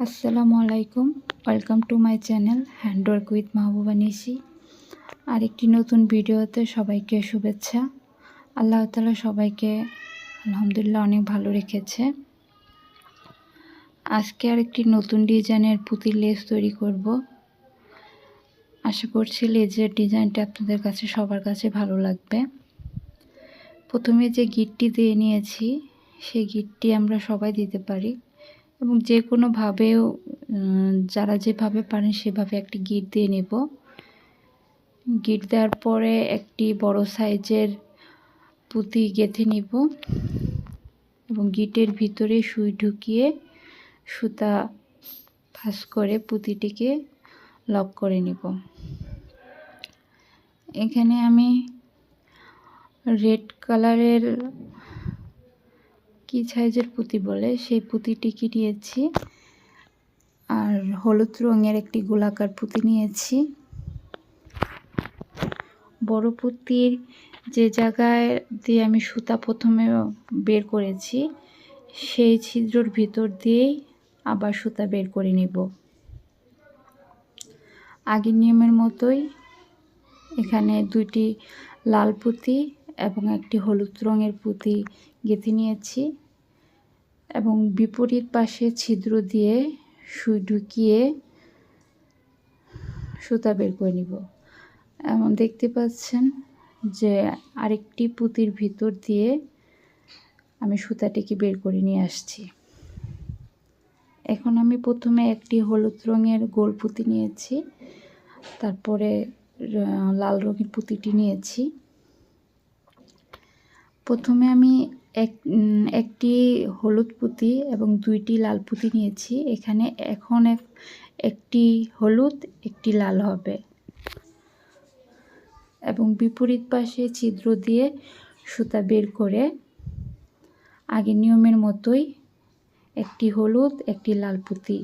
আসসালামু আলাইকুম। Welcome to my channel handwork with Mahbuba Nishi আরেকটি নতুন ভিডিওতে সবাইকে শুভেচ্ছা। আল্লাহ তালা সবাইকে আলহামদুলিল্লাহ অনেক ভালো রেখেছে। আজকে আরেকটি নতুন ডিজাইনের পুঁতির লেস তৈরি করব। আশা করছি লেজের ডিজাইনটা আপনাদের কাছে সবার কাছে ভালো লাগবে। প্রথমে যে গিটটি দিয়ে নিয়েছি, সেই গিটটি আমরা সবাই দিতে পারি। এবং যে কোনোভাবেও যারা যেভাবে পারেন সেভাবে একটি গিট দিয়ে নেব। গিট দেওয়ার পরে একটি বড় সাইজের পুঁতি গেঁথে নিব এবং গিটের ভিতরে সুই ঢুকিয়ে সুতা ফাঁস করে পুঁতিটিকে লক করে নিব। এখানে আমি রেড কালারের কি সাইজের পুঁতি বলে? সেই পুঁতিটিকে নিয়েছি? আর হলুদ রঙের একটি গোলাকার পুঁতি নিয়েছি। বড় পুঁতির যে জায়গায় দিয়ে আমি সুতা প্রথমে বের করেছি, সেই ছিদ্রর ভিতর দিয়েই আবার সুতা বের করে নিব। আগের নিয়মের মতোই এখানে দুইটি লাল পুঁতি এবং একটি হলুদ রঙের পুঁতি গেঁথে নিয়েছি। এবং বিপরীত পাশে ছিদ্র দিয়ে সুই ঢুকিয়ে সুতা বের করে নিব। এমন দেখতে পাচ্ছেন যে আরেকটি পুঁতির ভিতর দিয়ে আমি সুতাটিকে বের করে নিয়ে আসছি। এখন আমি প্রথমে একটি হলুদ রঙের গোল পুঁতি নিয়েছি, তারপরে লাল রঙের পুঁতিটি নিয়েছি। প্রথমে আমি এক একটি হলুদ পুঁতি এবং দুইটি লাল পুঁতি নিয়েছি। এখানে এখন এক, একটি হলুদ, একটি লাল হবে। এবং বিপরীত পাশে ছিদ্র দিয়ে সুতা বের করে আগে নিয়মের মতোই একটি হলুদ, একটি লাল পুঁতি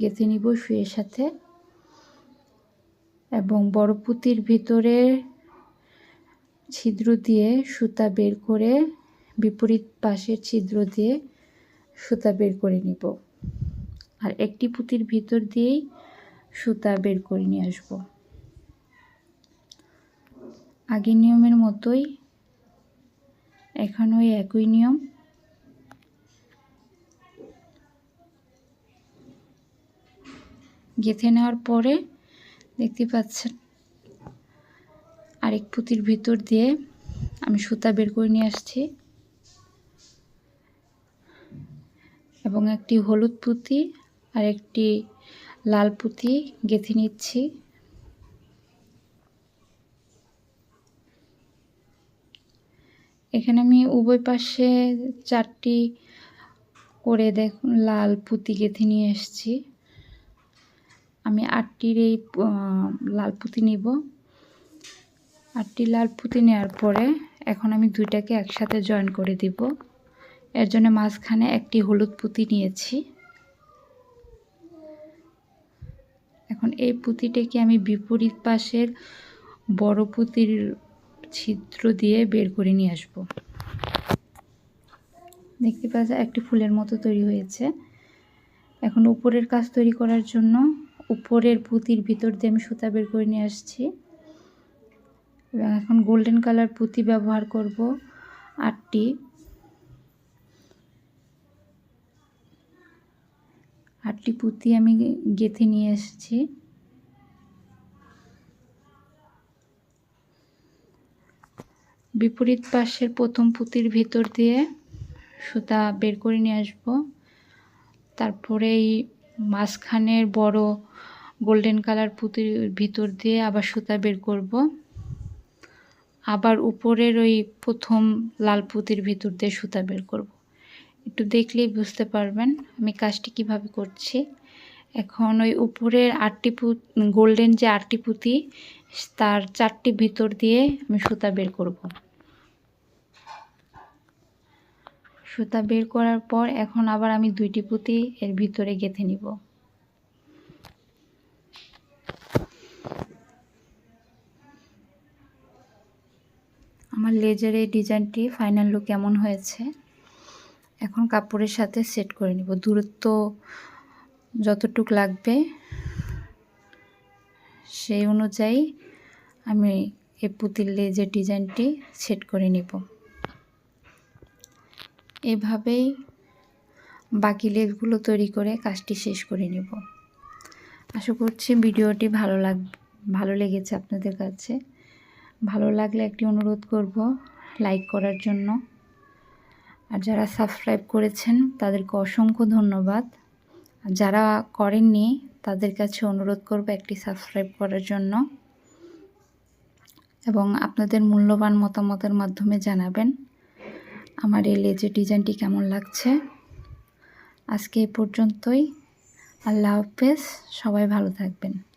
গেঁথে নিব শুয়ের সাথে। এবং বড় পুঁতির ভিতরে ছিদ্র দিয়ে সুতা বের করে বিপরীত পাশের ছিদ্র দিয়ে সুতা বের করে নিব। আর একটি পুঁতির ভিতর দিয়েই সুতা বের করে নিয়ে আসব। আগের নিয়মের মতোই এখন ওই একই নিয়ম। গেঁথে নেওয়ার পরে দেখতে পাচ্ছেন আরেক পুঁতির ভিতর দিয়ে আমি সুতা বের করে নিয়ে আসছি। এবং একটি হলুদ পুঁতি আর একটি লাল পুঁতি গেঁথে নিচ্ছি। এখানে আমি উভয় পাশে চারটি করে দেখুন লাল পুঁতি গেঁথে নিয়ে এসছি আমি আটটির এই লাল পুঁতি নিব। আটটি লাল পুঁতি নেওয়ার পরে এখন আমি দুইটাকে একসাথে জয়েন করে দিব। এর জন্য মাঝখানে একটি হলুদ পুঁতি নিয়েছি। এখন এই পুঁতিটাকে আমি বিপরীত পাশের বড় পুঁতির ছিদ্র দিয়ে বের করে নিয়ে আসব। দেখতে পাচ্ছি, একটি ফুলের মতো তৈরি হয়েছে। এখন উপরের কাজ তৈরি করার জন্য উপরের পুঁতির ভিতর দিয়ে আমি সুতা বের করে নিয়ে আসছি। এখন গোল্ডেন কালার পুঁতি ব্যবহার করব আটটি। আটটি পুঁতি আমি গেঁথে নিয়ে এসেছি। বিপরীত পাশের প্রথম পুঁতির ভিতর দিয়ে সুতা বের করে নিয়ে আসব। তারপরে এই মাঝখানের বড় গোল্ডেন কালার পুঁতির ভিতর দিয়ে আবার সুতা বের করব। আবার উপরের ওই প্রথম লাল পুঁতির ভিতর দিয়ে সুতা বের করব। একটু দেখলেই বুঝতে পারবেন আমি কাজটি কীভাবে করছি। এখন ওই উপরের আটটি পুঁত, গোল্ডেন যে আটটি পুঁতি, তার চারটি ভিতর দিয়ে আমি সুতা বের করব। সুতা বের করার পর এখন আবার আমি দুইটি পুঁতি এর ভিতরে গেঁথে নিব। আমার লেজারের ডিজাইনটি ফাইনাল লুক কেমন হয়েছে? এখন কাপড়ের সাথে সেট করে নিব। দূরত্ব যতটুক লাগবে, সেই অনুযায়ী আমি এই পুতির লেজের ডিজাইনটি সেট করে নিব। এভাবেই বাকি লেজগুলো তৈরি করে কাজটি শেষ করে নেব। আশা করছি ভিডিওটি ভালো লাগ, ভালো লেগেছে আপনাদের কাছে। ভালো লাগলে একটি অনুরোধ করব লাইক করার জন্য। আর যারা সাবস্ক্রাইব করেছেন, তাদেরকে অসংখ্য ধন্যবাদ। আর যারা করেননি, তাদের কাছে অনুরোধ করব একটি সাবস্ক্রাইব করার জন্য। এবং আপনাদের মূল্যবান মতামতের মাধ্যমে জানাবেন আমার এই লেজের ডিজাইনটি কেমন লাগছে। আজকে এই পর্যন্তই। আল্লাহ হাফেজ। সবাই ভালো থাকবেন।